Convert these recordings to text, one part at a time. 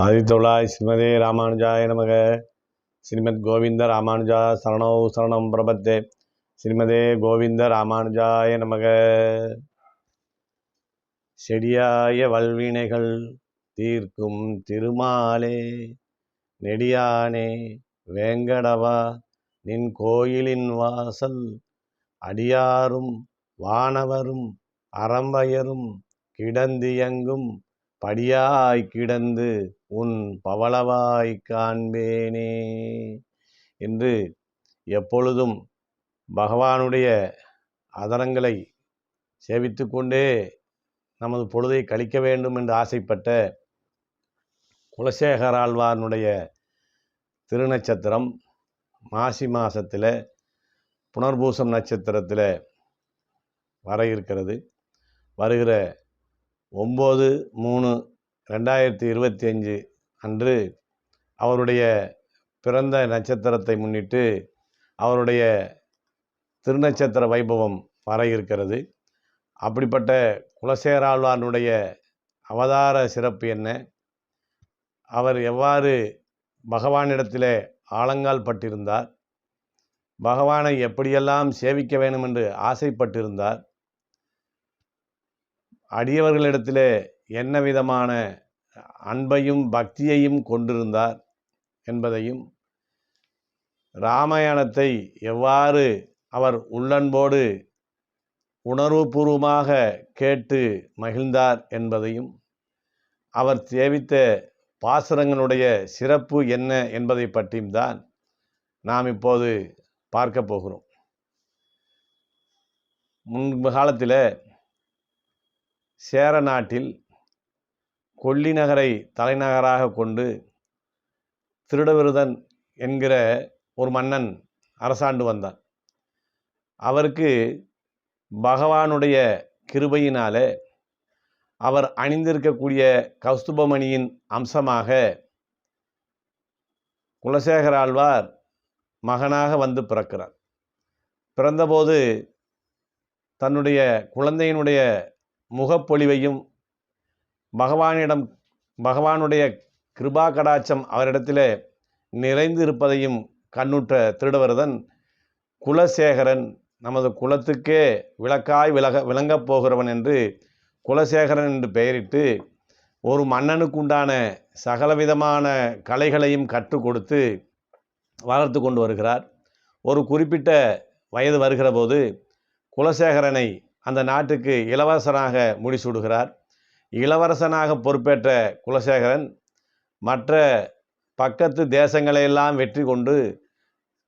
ஆதித்தொழாய் ஸ்ரீமதே ராமானுஜாய நமக. ஸ்ரீமத் கோவிந்த ராமானுஜா சரணோ சரணம் பிரபத்தே. ஸ்ரீமதே கோவிந்த ராமானுஜாய நமக. செடியாய வல்வினைகள் தீர்க்கும் திருமாலே. நெடியானே வேங்கடவா நின் கோயிலின் வாசல். அடியாரும் வானவரும் அறம்பயரும் கிடந்தியங்கும் படியாய் கிடந்து உன் பவளவாய் காண்பேனே என்று எப்பொழுதும் பகவானுடைய அதரங்களை சேவித்து கொண்டே நமது பொழுதை கழிக்க வேண்டும் என்று ஆசைப்பட்ட குலசேகராழ்வார்னுடைய திருநட்சத்திரம் மாசி மாதத்தில் புனர்பூசம் நட்சத்திரத்தில் வர இருக்கிறது. வருகிற ஒம்பது மூணு ரெண்டாயிரத்தி இருபத்தி அஞ்சு அன்று அவருடைய பிறந்த நட்சத்திரத்தை முன்னிட்டு அவருடைய திருநட்சத்திர வைபவம் வர இருக்கிறது. அப்படிப்பட்ட குலசேராழ்வானுடைய அவதார சிறப்பு என்ன? அவர் எவ்வாறு பகவானிடத்தில் ஆழங்கால் பட்டிருந்தார்? பகவானை எப்படியெல்லாம் சேவிக்க வேண்டும் என்று ஆசைப்பட்டிருந்தார்? அடியவர்களிடத்தில் என்ன விதமான அன்பையும் பக்தியையும் கொண்டிருந்தார் என்பதையும் ராமாயணத்தை எவ்வாறு அவர் உள்ளன்போடு உணர்வுபூர்வமாக கேட்டு மகிழ்ந்தார் என்பதையும் அவர் சேவித்த பாசுரங்களுடைய சிறப்பு என்ன என்பதை பற்றியும் தான் நாம் இப்போது பார்க்க போகிறோம். முன்பு காலத்தில் சேர நாட்டில் கொல்லி நகரை தலைநகராக கொண்டு திருடவிருதன் என்கிற ஒரு மன்னன் அரசாண்டு வந்தான். அவருக்கு பகவானுடைய கிருபையினாலே அவர் அணிந்திருக்கக்கூடிய கௌஸ்துபமணியின் அம்சமாக குலசேகர ஆழ்வார் மகனாக வந்து பிறக்கிறார். பிறந்தபோது தன்னுடைய குழந்தையினுடைய முகப்பொழிவையும் பகவானிடம் பகவானுடைய கிருபா கடாட்சம் அவரிடத்தில் நிறைந்து இருப்பதையும் கண்ணுற்ற திருடவரதன் குலசேகரன் நமது குலத்துக்கே விளக்காய் விலக விளங்கப் போகிறவன் என்று குலசேகரன் என்று பெயரிட்டு ஒரு மன்னனுக்கு உண்டான சகலவிதமான கலைகளையும் கற்றுக் கொடுத்து வளர்த்து கொண்டு வருகிறார். ஒரு குறிப்பிட்ட வயது வருகிற போது குலசேகரனை அந்த நாட்டுக்கு இளவரசனாக முடிசூடுகிறார். இளவரசனாக பொறுப்பேற்ற குலசேகரன் மற்ற பக்கத்து தேசங்களையெல்லாம் வெற்றி கொண்டு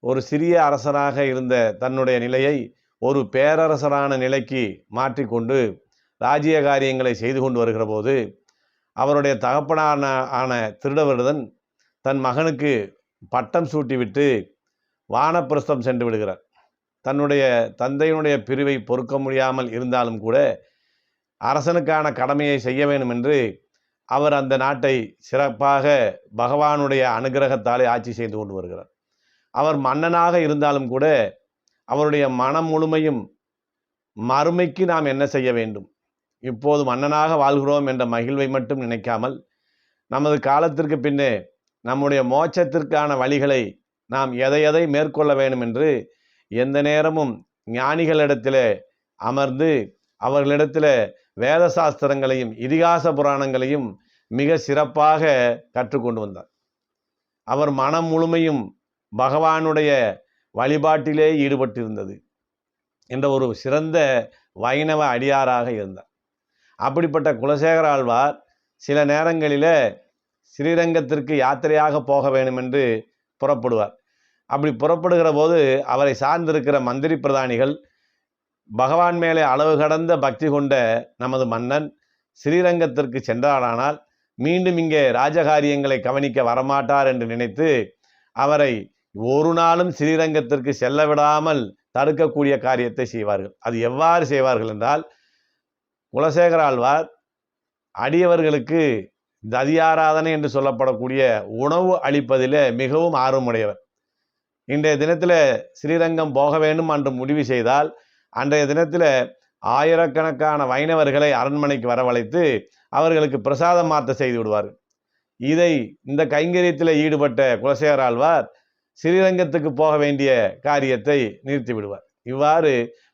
ஒரு சிறிய அரசனாக இருந்த தன்னுடைய நிலையை ஒரு பேரரசரான நிலைக்கு மாற்றிக்கொண்டு ராஜ்ய காரியங்களை செய்து கொண்டு வருகிற போது அவருடைய தகப்பனான ஆன திருடவருதன் தன் மகனுக்கு பட்டம் சூட்டிவிட்டு வானப்பிரஸ்தம் சென்று விடுகிறார். தன்னுடைய தந்தையினுடைய பிரிவை பொறுக்க முடியாமல் இருந்தாலும் கூட அரசனுக்கான கடமையை செய்ய வேண்டும் என்று அவர் அந்த நாட்டை சிறப்பாக பகவானுடைய அனுகிரகத்தாலே ஆட்சி செய்து கொண்டு வருகிறார். அவர் மன்னனாக இருந்தாலும் கூட அவருடைய மனம் முழுமையும் மறுமைக்கு நாம் என்ன செய்ய வேண்டும்? இப்போது மன்னனாக வாழ்கிறோம் என்ற மகிழ்வை மட்டும் நினைக்காமல் நமது காலத்திற்கு பின்னே நம்முடைய மோட்சத்திற்கான வழிகளை நாம் எதை எதை மேற்கொள்ள வேண்டும் என்று எந்த நேரமும் ஞானிகளிடத்தில் அமர்ந்து அவர்களிடத்தில் வேத சாஸ்திரங்களையும் இதிகாச புராணங்களையும் மிக சிறப்பாக கற்றுக்கொண்டு வந்தார். அவர் மனம் முழுமையும் பகவானுடைய வழிபாட்டிலே ஈடுபட்டிருந்தது என்ற ஒரு சிறந்த வைணவ அடியாராக இருந்தார். அப்படிப்பட்ட குலசேகர ஆழ்வார் சில நேரங்களில் ஸ்ரீரங்கத்திற்கு யாத்திரையாக போக வேண்டும் என்று புறப்படுவார். அப்படி புறப்படுகிற போது அவரை சார்ந்திருக்கிற மந்திரி பிரதானிகள் பகவான் மேலே அளவு கடந்த பக்தி கொண்ட நமது மன்னன் ஸ்ரீரங்கத்திற்கு சென்றாரானால் மீண்டும் இங்கே ராஜகாரியங்களை கவனிக்க வரமாட்டார் என்று நினைத்து அவரை ஒரு நாளும் ஸ்ரீரங்கத்திற்கு செல்ல விடாமல் தடுக்கக்கூடிய காரியத்தை செய்வார்கள். அது எவ்வாறு செய்வார்கள் என்றால் குலசேகர ஆழ்வார் அடியவர்களுக்கு ததியாராதனை என்று சொல்லப்படக்கூடிய உணவு அளிப்பதில் மிகவும் ஆர்வமுடையவர். இன்றைய தினத்தில் ஸ்ரீரங்கம் போக வேண்டும் என்று முடிவு செய்தால் அன்றைய தினத்தில் ஆயிரக்கணக்கான வைணவர்களை அரண்மனைக்கு வரவழைத்து அவர்களுக்கு பிரசாதம் மாற்ற செய்து விடுவார்கள் இதை இந்த கைங்கரியத்தில் ஈடுபட்ட குலசேகராழ்வார் ஸ்ரீரங்கத்துக்கு போக வேண்டிய காரியத்தை நிறுத்தி விடுவார். இவ்வாறு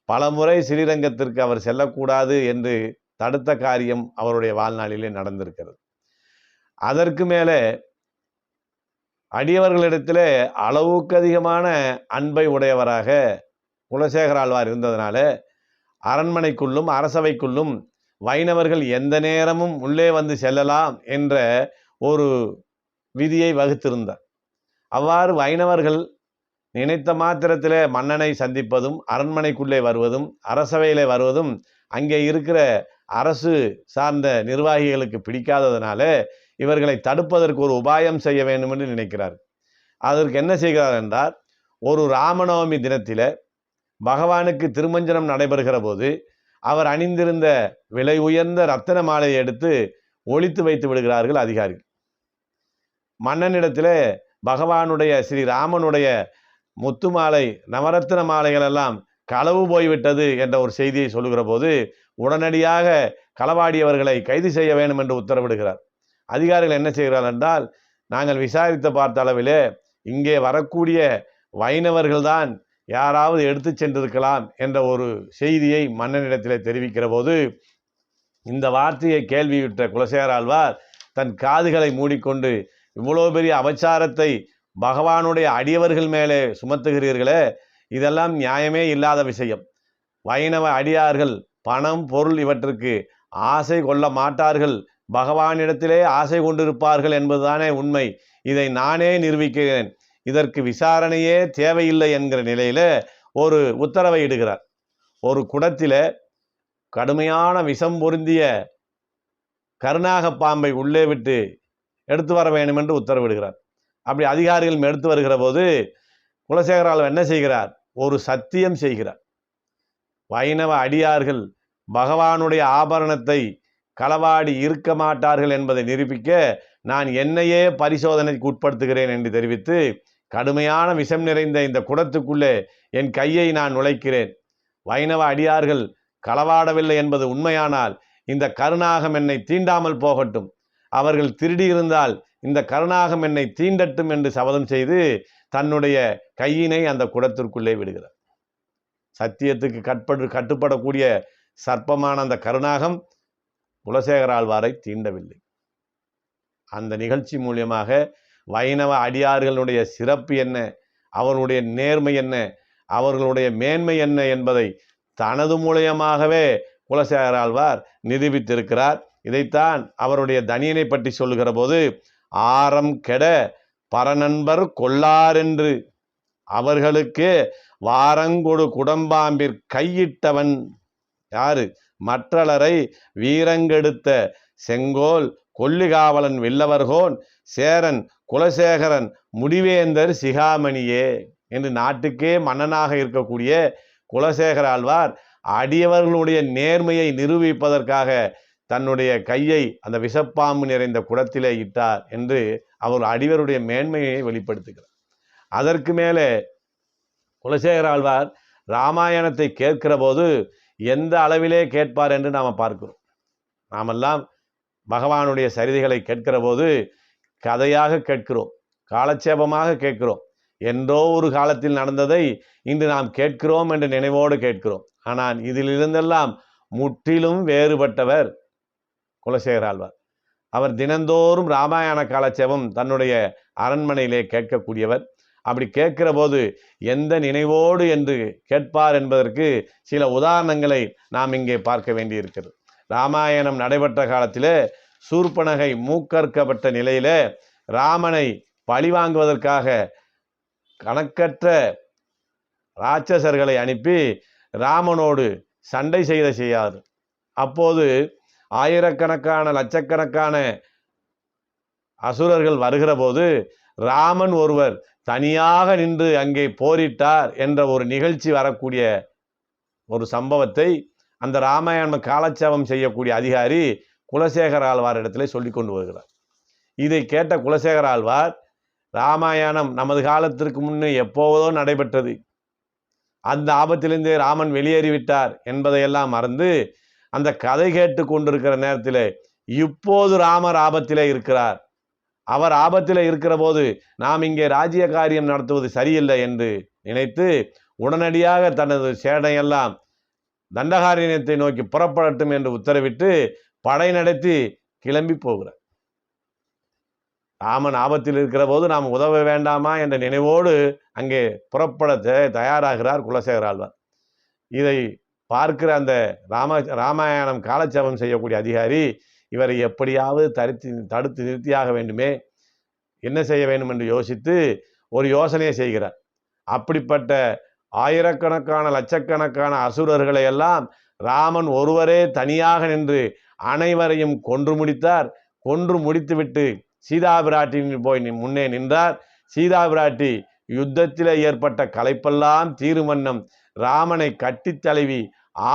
பலமுறை ஸ்ரீரங்கத்திற்கு அவர் செல்லக்கூடாது என்று தடுத்த காரியம் அவருடைய வாழ்நாளிலே நடந்திருக்கிறது. அதற்கு மேலே அடியவர்களிடத்தில் அளவுக்கு அதிகமான அன்பை உடையவராக குலசேகர ஆழ்வார் இருந்ததுனால அரண்மனைக்குள்ளும் அரசவைக்குள்ளும் வைணவர்கள் எந்த நேரமும் உள்ளே வந்து செல்லலாம் என்ற ஒரு விதியை வகுத்திருந்தார். அவ்வாறு வைணவர்கள் நினைத்த மாத்திரத்திலே மன்னனை சந்திப்பதும் அரண்மனைக்குள்ளே வருவதும் அரசவையிலே வருவதும் அங்கே இருக்கிற அரசு சார்ந்த நிர்வாகிகளுக்கு பிடிக்காததுனால இவர்களை தடுப்பதற்கு ஒரு உபாயம் செய்ய வேண்டும் என்று நினைக்கிறார் அதற்கு என்ன செய்கிறார் என்றால் ஒரு ராமநவமி தினத்தில் பகவானுக்கு திருமஞ்சனம் நடைபெறுகிற போது அவர் அணிந்திருந்த விலை உயர்ந்த ரத்தன மாலையை எடுத்து ஒழித்து வைத்து விடுகிறார்கள் அதிகாரிகள். மன்னனிடத்தில் பகவானுடைய ஸ்ரீ ராமனுடைய முத்து மாலை நவரத்தின மாலைகள் எல்லாம் களவு போய்விட்டது என்ற ஒரு செய்தியை சொல்லுகிற போது உடனடியாக களவாடியவர்களை கைது செய்ய வேண்டும் என்று உத்தரவிடுகிறார். அதிகாரிகள் என்ன செய்கிறார் என்றால் நாங்கள் விசாரித்து பார்த்த அளவிலே இங்கே வரக்கூடிய வைணவர்கள்தான் யாராவது எடுத்து சென்றிருக்கலாம் என்ற ஒரு செய்தியை மன்னனிடத்தில் தெரிவிக்கிற போது இந்த வார்த்தையை கேள்வியுற்ற குலசேகர ஆழ்வார் தன் காதுகளை மூடிக்கொண்டு இவ்வளோ பெரிய அபச்சாரத்தை பகவானுடைய அடியவர்கள் மேலே சுமத்துகிறீர்களே இதெல்லாம் நியாயமே இல்லாத விஷயம். வைணவ அடியார்கள் பணம் பொருள் இவற்றுக்கு ஆசை கொள்ள மாட்டார்கள். பகவானிடத்திலே ஆசை கொண்டிருப்பார்கள் என்பதுதானே உண்மை. இதை நானே நிரூபிக்கிறேன். இதற்கு விசாரணையே தேவையில்லை என்கிற நிலையில் ஒரு உத்தரவை இடுகிறார். ஒரு குடத்தில் கடுமையான விஷம் பொருந்திய கருணாக பாம்பை உள்ளே விட்டு எடுத்து வர வேண்டும் என்று உத்தரவிடுகிறார். அப்படி அதிகாரிகள் எடுத்து வருகிற போது குலசேகரால் என்ன செய்கிறார்? ஒரு சத்தியம் செய்கிறார். வைணவ அடியார்கள் பகவானுடைய ஆபரணத்தை களவாடி இருக்க மாட்டார்கள் என்பதை நிரூபிக்க நான் என்னையே பரிசோதனைக்கு உட்படுத்துகிறேன் என்று தெரிவித்து கடுமையான விஷம் நிறைந்த இந்த குடத்துக்குள்ளே என் கையை நான் நுழைக்கிறேன். வைணவ அடியார்கள் களவாடவில்லை என்பது உண்மையானால் இந்த கருணாகம் என்னை தீண்டாமல் போகட்டும். அவர்கள் திருடியிருந்தால் இந்த கருணாகம் என்னை தீண்டட்டும் என்று சபதம் செய்து தன்னுடைய கையினை அந்த குடத்திற்குள்ளே விடுகிறார். சத்தியத்துக்கு கட்படு கட்டுப்படக்கூடிய சர்ப்பமான அந்த கருணாகம் குலசேகர ஆழ்வாரை தீண்டவில்லை. அந்த நிகழ்ச்சி மூலியமாக வைணவ அடியார்களுடைய சிறப்பு என்ன? அவர்களுடைய நேர்மை என்ன? அவர்களுடைய மேன்மை என்ன என்பதை தனது மூலியமாகவே குலசேகர ஆழ்வார் நிரூபித்திருக்கிறார். இதைத்தான் அவருடைய தனியனை பற்றி சொல்லுகிற போது ஆரம் கெட பரநண்பர் கொள்ளாரென்று அவர்களுக்கு வாரங்கொடு குடம்பாம்பிற் கையிட்டவன் யாரு? மற்றலரை வீரங்கெடுத்த செங்கோல் கொல்லிகாவலன் வில்லவர்கோன் சேரன் குலசேகரன் முடிவேந்தர் சிகாமணியே என்று நாட்டுக்கே மன்னனாக இருக்கக்கூடிய குலசேகர ஆழ்வார் அடியவர்களுடைய நேர்மையை நிரூபிப்பதற்காக தன்னுடைய கையை அந்த விஷப்பாம்பு நிறைந்த குடத்திலே இட்டார் என்று அவர் அடிவருடைய மேன்மையை வெளிப்படுத்துகிறார். அதற்கு மேலே குலசேகர ஆழ்வார் ராமாயணத்தை கேட்கிற போது எந்த அளவிலே கேட்பார் என்று நாம் பார்க்கிறோம். நாமெல்லாம் பகவானுடைய சரிதைகளை கேட்கிற போது கதையாக கேட்கிறோம் காலட்சேபமாக கேட்கிறோம். என்றோ ஒரு காலத்தில் நடந்ததை இன்று நாம் கேட்கிறோம் என்ற நினைவோடு கேட்கிறோம். ஆனால் இதிலிருந்தெல்லாம் முற்றிலும் வேறுபட்டவர் குலசேகராழ்வார் அவர் தினந்தோறும் ராமாயண காலட்சேபம் தன்னுடைய அரண்மனையிலே கேட்கக்கூடியவர். அப்படி கேட்கிற போது எந்த நினைவோடு என்று கேட்பார் என்பதற்கு சில உதாரணங்களை நாம் இங்கே பார்க்க வேண்டியிருக்கிறது. ராமாயணம் நடைபெற்ற காலத்தில் சூர்பனகை மூக்கற்கப்பட்ட நிலையில் ராமனை பழிவாங்குவதற்காக கணக்கற்ற ராட்சசர்களை அனுப்பி ராமனோடு சண்டை செய்த செய்யாது. அப்போது ஆயிரக்கணக்கான லட்சக்கணக்கான அசுரர்கள் வருகிற போது ராமன் ஒருவர் தனியாக நின்று அங்கே போரிட்டார் என்ற ஒரு நிகழ்ச்சி வரக்கூடிய ஒரு சம்பவத்தை அந்த ராமாயணம் காலட்சேபம் செய்யக்கூடிய அதிகாரி குலசேகர ஆழ்வார் இடத்துல சொல்லி கொண்டு வருகிறார். இதை கேட்ட குலசேகர ஆழ்வார் ராமாயணம் நமது காலத்திற்கு முன்னே எப்போதோ நடைபெற்றது. அந்த ஆபத்திலிருந்து ராமன் வெளியேறிவிட்டார் என்பதையெல்லாம் மறந்து அந்த கதை கேட்டு கொண்டிருக்கிற நேரத்தில் இப்போது ராமர் ஆபத்திலே இருக்கிறார். அவர் ஆபத்தில் இருக்கிற போது நாம் இங்கே ராஜ்ய காரியம் நடத்துவது சரியில்லை என்று நினைத்து உடனடியாக தனது சேடையெல்லாம் தண்டகாரண்யத்தை நோக்கி புறப்படட்டும் என்று உத்தரவிட்டு படை நடத்தி கிளம்பி போகிறார். ராமன் ஆபத்தில் இருக்கிற போது நாம் உதவ வேண்டாமா என்ற நினைவோடு அங்கே புறப்பட தயாராகிறார் குலசேகராழ்வார் இதை பார்க்கிற அந்த ராம ராமாயணம் காலச்சேபம் செய்யக்கூடிய அதிகாரி இவரை எப்படியாவது தடுத்து தடுத்து நிறுத்தியாக வேண்டுமே என்ன செய்ய வேண்டும் என்று யோசித்து ஒரு யோசனையை செய்கிறார். அப்படிப்பட்ட ஆயிரக்கணக்கான லட்சக்கணக்கான அசுரர்களை எல்லாம் ராமன் ஒருவரே தனியாக நின்று அனைவரையும் கொன்று முடித்தார். கொன்று முடித்துவிட்டு சீதா பிராட்டியின் போய் முன்னே நின்றார். சீதா பிராட்டி யுத்தத்தில் ஏற்பட்ட களைப்பெல்லாம் தீருமன்னம் ராமனை கட்டித் தழுவி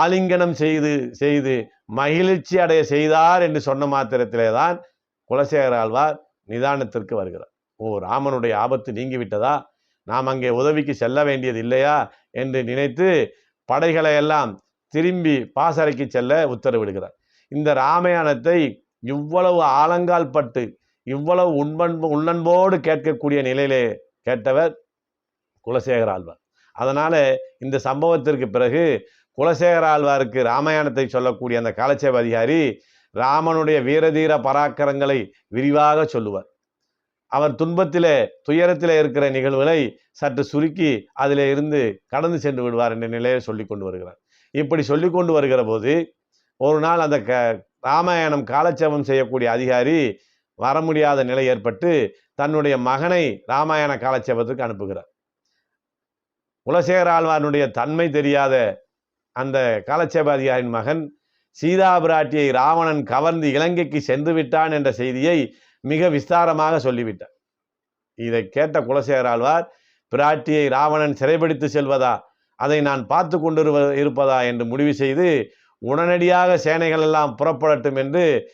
ஆலிங்கனம் செய்து செய்து மகிழ்ச்சி அடைய செய்தார் என்று சொன்ன மாத்திரத்திலே தான் குலசேகர ஆழ்வார் நிதானத்திற்கு வருகிறார். ஓ ராமனுடைய ஆபத்து நீங்கிவிட்டதா? நாம் அங்கே உதவிக்கு செல்ல வேண்டியது இல்லையா என்று நினைத்து படைகளை எல்லாம் திரும்பி பாசறைக்கு செல்ல உத்தரவிடுகிறார். இந்த ராமாயணத்தை இவ்வளவு ஆலங்கால் பட்டு இவ்வளவு உண்பன்பு உள்ளன்போடு கேட்கக்கூடிய நிலையிலே கேட்டவர் குலசேகர ஆழ்வார். அதனால் இந்த சம்பவத்திற்கு பிறகு குலசேகர ஆழ்வாருக்கு ராமாயணத்தை சொல்லக்கூடிய அந்த காலச்சேவ அதிகாரி ராமனுடைய வீரதீர பராக்கிரங்களை விரிவாக சொல்லுவார். அவர் துன்பத்திலே துயரத்திலே இருக்கிற நிகழ்வுகளை சற்று சுருக்கி அதிலே இருந்து கடந்து சென்று விடுவார் என்ற நிலையை சொல்லி கொண்டு வருகிறார். இப்படி சொல்லி கொண்டு வருகிற போது ஒரு நாள் அந்த க ராமாயணம் காலட்சேபம் செய்யக்கூடிய அதிகாரி வர முடியாத நிலை ஏற்பட்டு தன்னுடைய மகனை ராமாயண காலட்சேபத்துக்கு அனுப்புகிறார். குலசேகர ஆழ்வானுடைய தன்மை தெரியாத அந்த காலட்சேப அதிகாரியின் மகன் சீதா பிராட்டியை ராவணன் கவர்ந்து இலங்கைக்கு சென்று விட்டான் என்ற செய்தியை மிக விஸ்தாரமாக சொல்லிவிட்டார். இதை கேட்ட குலசேகர் ஆழ்வார் பிராட்டியை ராவணன் சிறைபிடித்து செல்வதா? அதை நான் பார்த்து கொண்டு இருப்பதா? என்று முடிவு செய்து உடனடியாக சேனைகள் எல்லாம் புறப்படட்டும் என்று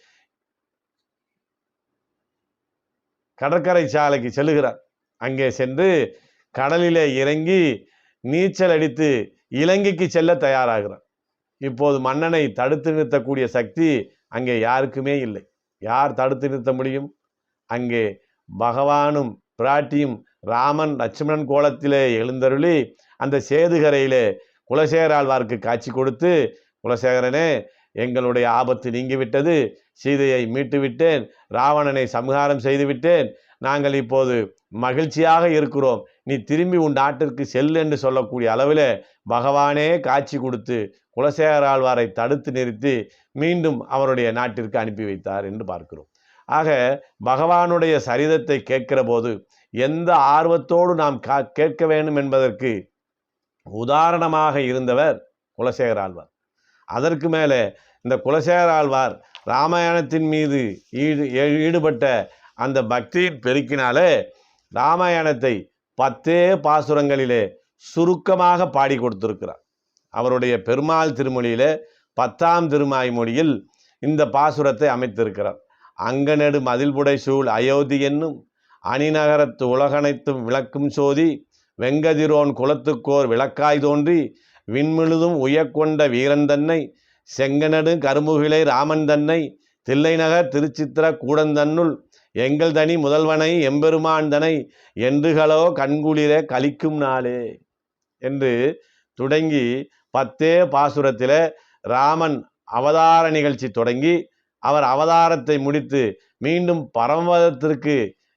கடற்கரை சாலைக்கு செல்லுகிறார். அங்கே சென்று கடலிலே இறங்கி நீச்சல் அடித்து இலங்கைக்கு செல்ல தயாராகிறார். இப்போது மன்னனை தடுத்து நிறுத்தக்கூடிய சக்தி அங்கே யாருக்குமே இல்லை. யார் தடுத்து நிறுத்த முடியும்? அங்கே பகவானும் பிராட்டியும் ராமன் லட்சுமணன் கோலத்திலே எழுந்தருளி அந்த சேதுகரையிலே குலசேகராழ்வார்க்கு காட்சி கொடுத்து குலசேகரனே எங்களுடைய ஆபத்து நீங்கிவிட்டது. சீதையை மீட்டுவிட்டேன். ராவணனை சம்ஹாரம் செய்துவிட்டேன். நாங்கள் இப்போது மகிழ்ச்சியாக இருக்கிறோம். நீ திரும்பி உன் நாட்டிற்கு செல் என்று சொல்லக்கூடிய அளவில் பகவானே காட்சி கொடுத்து குலசேகர ஆழ்வாரை தடுத்து நிறுத்தி மீண்டும் அவருடைய நாட்டிற்கு அனுப்பி வைத்தார் என்று பார்க்கிறோம். ஆக பகவானுடைய சரிதத்தை கேட்கிற போது எந்த ஆர்வத்தோடு நாம் கா கேட்க வேண்டும் என்பதற்கு உதாரணமாக இருந்தவர் குலசேகர ஆழ்வார். அதற்கு மேலே இந்த குலசேகர ஆழ்வார் ராமாயணத்தின் மீது ஈடு ஈடுபட்ட அந்த பக்தியின் பெருக்கினாலே ராமாயணத்தை பத்தே பாசுரங்களிலே சுருக்கமாக பாடி கொடுத்திருக்கிறார். அவருடைய பெருமாள் திருமொழியிலே பத்தாம் திருமாய் மொழியில் இந்த பாசுரத்தை அமைத்திருக்கிறார். அங்கநெடு மதில்புடை சூழ் அயோத்தி என்னும் அணிநகரத்து உலகனைத்தும் விளக்கும் சோதி வெங்கதிரோன் குலத்துக்கோர் விளக்காய் தோன்றி விண்முழுதும் உயக்கொண்ட வீரன் தன்னை செங்கனடு கருமுகிலை ராமன் தன்னை தில்லைநகர் திருச்சித்திர கூடந்தன்னுள் எங்கள் தனி முதல்வனை எம்பெருமான் தனை என்றுகளோ கண்குளிர கழிக்கும் நாளே என்று தொடங்கி பத்தே பாசுரத்தில் ராமன் அவதார நிகழ்ச்சி தொடங்கி அவர் அவதாரத்தை முடித்து மீண்டும் பரமதத்திற்கு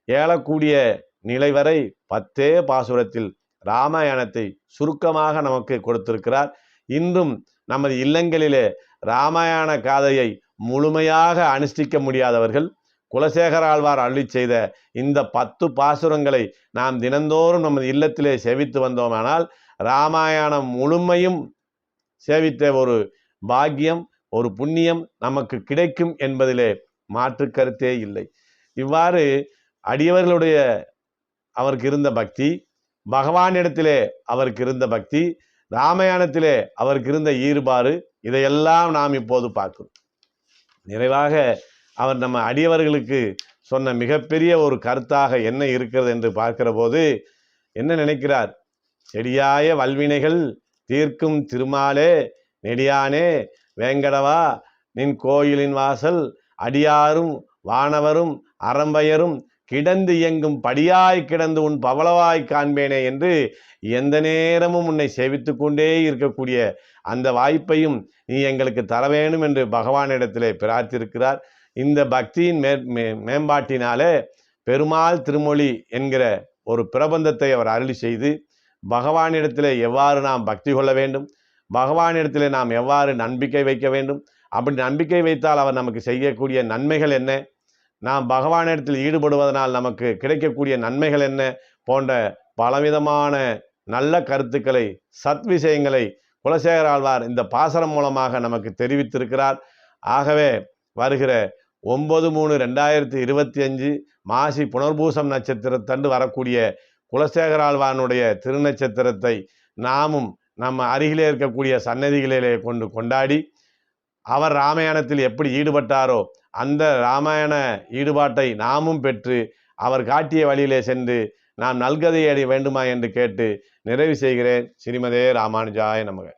ஏழக்கூடிய நிலை வரை பத்தே பாசுரத்தில் ராமாயணத்தை சுருக்கமாக நமக்கு கொடுத்திருக்கிறார். இன்றும் நமது இல்லங்களிலே ராமாயண காதையை முழுமையாக அனுஷ்டிக்க முடியாதவர்கள் குலசேகர ஆழ்வார் அள்ளி செய்த இந்த பத்து பாசுரங்களை நாம் தினந்தோறும் நமது இல்லத்திலே செவித்து வந்தோமானால் ராமாயணம் முழுமையும் சேவித்த ஒரு பாக்கியம் ஒரு புண்ணியம் நமக்கு கிடைக்கும் என்பதிலே மாற்று கருத்தே இல்லை. இவ்வாறு அடியவர்களுடைய அவருக்கு இருந்த பக்தி பகவானிடத்திலே அவருக்கு இருந்த பக்தி ராமாயணத்திலே அவருக்கு இருந்த ஈடுபாடு இதையெல்லாம் நாம் இப்போது பார்க்கிறோம். நிறைவாக அவர் நம்ம அடியவர்களுக்கு சொன்ன மிகப்பெரிய ஒரு கருத்தாக என்ன இருக்கிறது என்று பார்க்கிற போது என்ன நினைக்கிறார்? செடியாய வல்வினைகள் தீர்க்கும் திருமாலே நெடியானே வேங்கடவா நின் கோயிலின் வாசல் அடியாரும் வானவரும் அறம்பயரும் கிடந்து இயங்கும் படியாய் கிடந்து உன் பவளவாய் காண்பேனே என்று எந்த நேரமும் உன்னை சேவித்து கொண்டே இருக்கக்கூடிய அந்த வாய்ப்பையும் நீ எங்களுக்கு தர வேணும் என்று பகவானிடத்திலே பிரார்த்திருக்கிறார் இந்த பக்தியின் மே மே- மேம்பாட்டினாலே பெருமாள் திருமொழி என்கிற ஒரு பிரபந்தத்தை அவர் அருளி செய்து பகவானிடத்திலே எவ்வாறு நாம் பக்தி கொள்ள வேண்டும் பகவானிடத்தில் நாம் எவ்வாறு நம்பிக்கை வைக்க வேண்டும்? அப்படி நம்பிக்கை வைத்தால் அவர் நமக்கு செய்யக்கூடிய நன்மைகள் என்ன? நாம் பகவானிடத்தில் ஈடுபடுவதனால் நமக்கு கிடைக்கக்கூடிய நன்மைகள் என்ன? போன்ற பலவிதமான நல்ல கருத்துக்களை சத் விஷயங்களை குலசேகர் ஆழ்வார் இந்த பாசனம் மூலமாக நமக்கு தெரிவித்திருக்கிறார். ஆகவே வருகிற ஒன்பது மூணு ரெண்டாயிரத்தி இருபத்தி அஞ்சு மாசி புனர்பூசம் நட்சத்திரத்தண்டு வரக்கூடிய குலசேகர் ஆழ்வானுடைய திருநட்சத்திரத்தை நாமும் நம்ம அருகிலே இருக்கக்கூடிய சன்னதிகளிலே கொண்டு கொண்டாடி அவர் ராமாயணத்தில் எப்படி ஈடுபட்டாரோ அந்த ராமாயண ஈடுபாட்டை நாமும் பெற்று அவர் காட்டிய வழியிலே சென்று நாம் நல்கதை அடைய வேண்டுமா என்று கேட்டு நிறைவு செய்கிறேன். ஸ்ரீமதே ராமானுஜாய நமக.